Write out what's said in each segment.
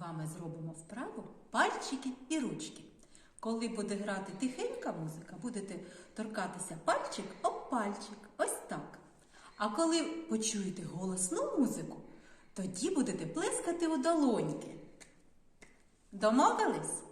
Вами зробимо вправу пальчики і ручки. Коли буде грати тихенька музика, будете торкатися пальчик об пальчик. Ось так. А коли почуєте голосну музику, тоді будете плескати у долоньки. Домовились?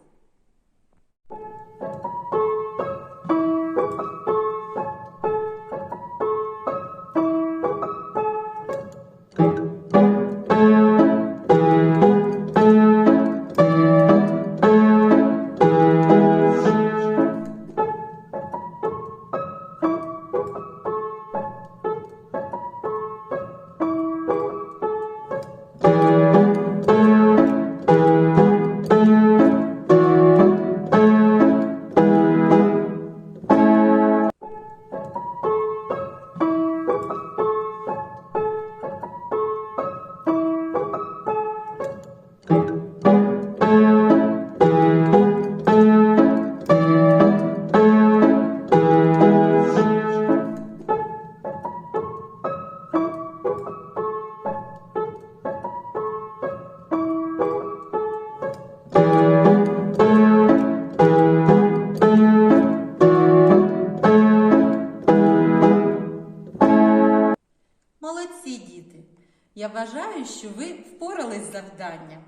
Діти! Я вважаю, що ви впорались з завданням.